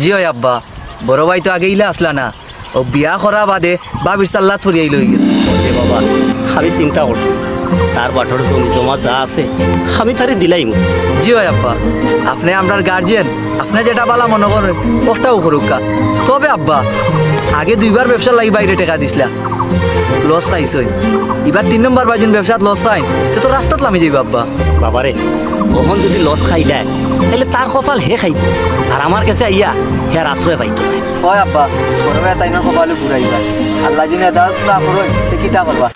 জি হয় আব্বা। বড় ভাই তো আগে ইলা আসলা না। ও বিয়া করা বাদে বাবির সাল্লা থরিয়াই লই গেছে। ওরে বাবা আমি চিন্তা করছি। তার বাটর জমি জমা যা আছে আমি তারে দিলাইম জি হয় আব্বা। আপনি আপনার গার্জিয়ান আপনি যেটা বালা মনে করেন ওটাও করুকা তবে আব্বা আগে দুইবার ব্যবসা লাগি বাইরে টাকা দিছিলা লস খাইছই এবার তিন নম্বর বাজিন ব্যবসাত লস খাইন তো তো রাস্তাত লামি যাইব আব্বা। বাবারে কখন যদি লস খাই দেয় তাহলে তার কপাল হে খাই। আর আমার কাছে আইয়া হের আশ্রয় পাইতো। হয় আব্বা ভাই তাই না কপালে ঘুরাইবা আল্লাহ জিনে দাও তা কিতা করবা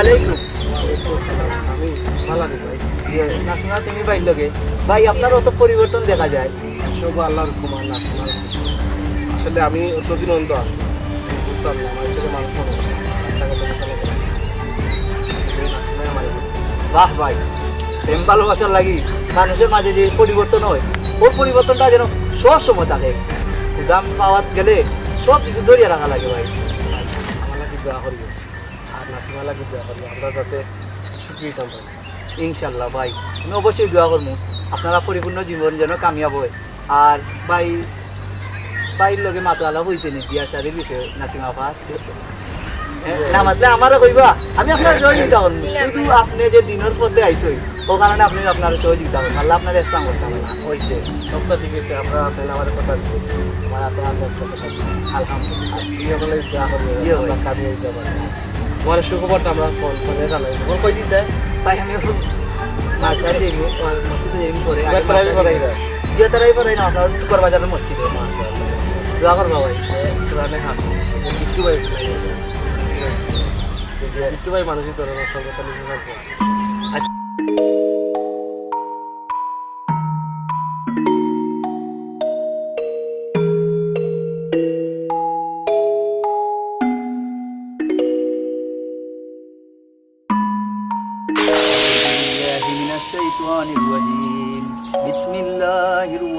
আলাইকুম। ইয়ে, নাসিমা তুমি ভাই লগে। ভাই আপনার অত পরিবর্তন দেখা যায়। সব আল্লাহর হুকুম আল্লাহ আসলে আমি অতদিন অন্ত আছি। বুঝতাম না আমার থেকে মানুষ মনে করে করে। বাহ ভাই প্রেম ভালোবাসার লাগি মানুষের মাঝে যে পরিবর্তন হয় ওর পরিবর্তনটা যেন সব সময় থাকে। দাম পাওয়াত গেলে সব কিছু ধরিয়ে রাখা লাগে ভাই। আমার লাগি দোয়া আর নাসিমা লাগি দোয়া আমরা যাতে সুখী হইতাম পারি ইনশাল্লাহ ভাই আমি অবশ্যই দোয়া করব আপনারা পরিপূর্ণ জীবন যেন কামিয়াব হয়। আর ভাই ভাইয়ের লগে মাতালা হয়েছে নি বিয়া শাড়ির বিষয়ে নাচিমা আপা না মাতলে আমারও কইবা আমি আপনার সহযোগিতা করব। শুধু আপনি যে দিনের পথে আইসই ও কারণে আপনি আপনার সহযোগিতা করবেন। আল্লাহ আপনার ইসলাম করতে হবে না হয়েছে সবটা ঠিক আছে আমরা আপনি আমার কথা আমার দিয়েছি আলহামদুলিল্লাহ জি ভাই। আমরা দিতে আমরা ফোন করে জানাই। ফোন কই দেয় ভাই আমি মাসা দেব মসজিদে দেব পরে আর প্রায় করাই দেয় যে তারাই পরে না আপনার টুকর বাজারের মসজিদে। দোয়া করবা ভাই কোরআনে হাত মৃত্যু ভাই কিছু ভাই মানুষই তোর সর্বতা নিজে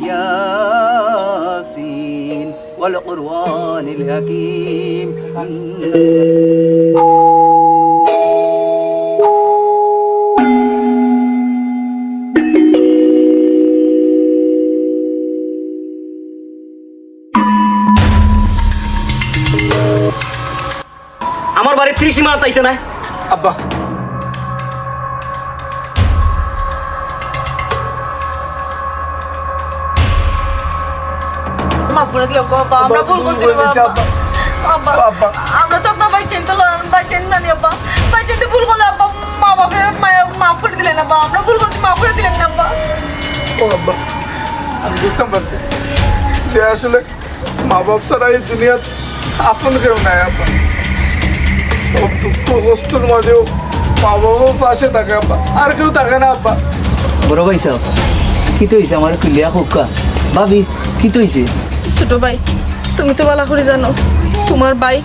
ياسين والقرآن الحكيم আমার বাড়ি ত্রিশ মাস তাইতে না আব্বা মাফ করে গো আব্বা আমরা ভুল করছি বাবা আব্বা আমরা তো আপনার ভাই চিনতে ভাই চিনি জানি আব্বা। ভাই চিনতে ভুল করলে আব্বা মা বাপে মাফ করে দিলেন আব্বা। আমরা ভুল করছি মাফ করে দিলেন না আব্বা। ও আব্বা আমি বুঝতাম পারছি। যে আসলে মা বাপ ছাড়া এই দুনিয়া আপন কেউ নাই আব্বা। সব দুঃখ কষ্টের মাঝেও মা বাবাও পাশে থাকে আব্বা। আর কেউ থাকে না আব্বা। বড় ভাই সাহেব কি তো হয়েছে আমার কুলিয়া হোকা ভাবি কি তো হয়েছে ছোট ভাই, তুমি তো ভালো করে জানো, তোমার ভাই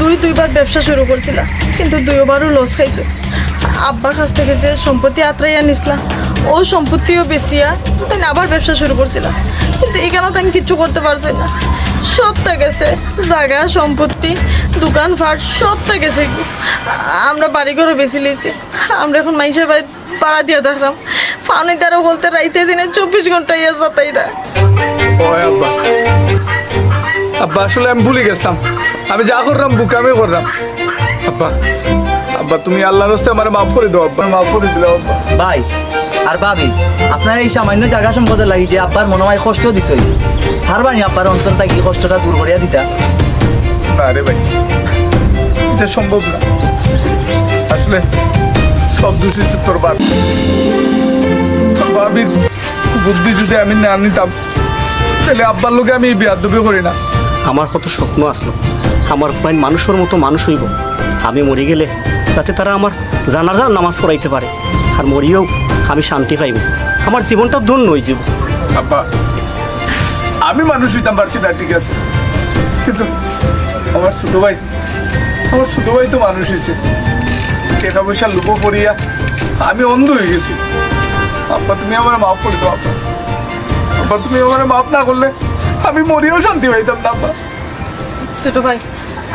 দুই দুইবার ব্যবসা শুরু করছিল, কিন্তু দুইবারও লস খাইছো। আব্বার কাছ থেকে যে সম্পত্তি আত্রাইয়া নিছিলা, ও সম্পত্তিও বেশিয়া তাই আবার ব্যবসা শুরু করছিল। কিন্তু এখানে তো আমি কিচ্ছু করতে পারছি না। সবটা গেছে জায়গা সম্পত্তি, দোকান ফাট সবটা গেছে আমরা বাড়ি ঘরে বেশি লিয়েছি আমরা এখন মাইসের বাড়ি পাড়া দিয়ে দেখলাম। পানি দ্বারা বলতে রাইতে দিনে চব্বিশ ঘণ্টা ইয়ে যাতাইরা। আব্বা আসলে আমি ভুলে গেছিলাম। আমি যা করলাম বুকে আমি করলাম। আব্বা আব্বা তুমি আল্লাহর হস্তে আমার মাফ করে দাও আব্বা মাফ করে দিলাম আব্বা। ভাই আর ভাবি আপনার এই সামান্য জায়গা সম্পদের লাগি যে আব্বার মনে হয় কষ্ট দিছই। হারবানি আব্বার অন্তর কি কষ্টটা দূর করিয়া দিতা। না রে ভাই এটা সম্ভব না। আসলে সব দোষী হচ্ছে তোর বাপ তোর বাবির বুদ্ধি যদি আমি না নিতাম তাহলে আব্বার লোকে আমি বিয়ার দুবি করি না। আমার কত স্বপ্ন আসলো। আমার প্রায় মানুষের মতো মানুষ হইব। আমি মরে গেলে যাতে তারা আমার জানাজার নামাজ পড়াইতে পারে। আর মরিয়েও আমি শান্তি পাইব। আমার জীবনটা ধন্য হয়ে যাব। আব্বা আমি মানুষ হইতাম পারছি না ঠিক আছে। কিন্তু আমার ছোট ভাই আমার ছোট ভাই তো মানুষ হয়েছে টাকা পয়সা লুকো পড়িয়া আমি অন্ধ হয়ে গেছি। আব্বা তুমি আমার মাফ করে দাও আব্বা। আব্বা তুমি আমার মাফ না করলে আমি মরিয়েও শান্তি পাইতাম না আব্বা। ছোট ভাই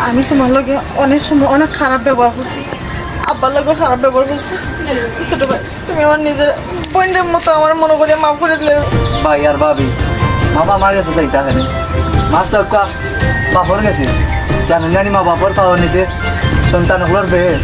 আমি তোমার লগে অনেক সময় অনেক খারাপ ব্যবহার করছি। আব্বার লগে খারাপ ব্যবহার করছি। ছোট ভাই তুমি আমার নিজের বোনের মতো আমার মনে করে মাফ করে দিলে। ভাই আর ভাবি মামা আমার কাছে চাইতে আসেনি মাছ চক্কা বাপর গেছে জানেন জানি মা বাপর পাওয়া নিছে সন্তান হলোর বেশ।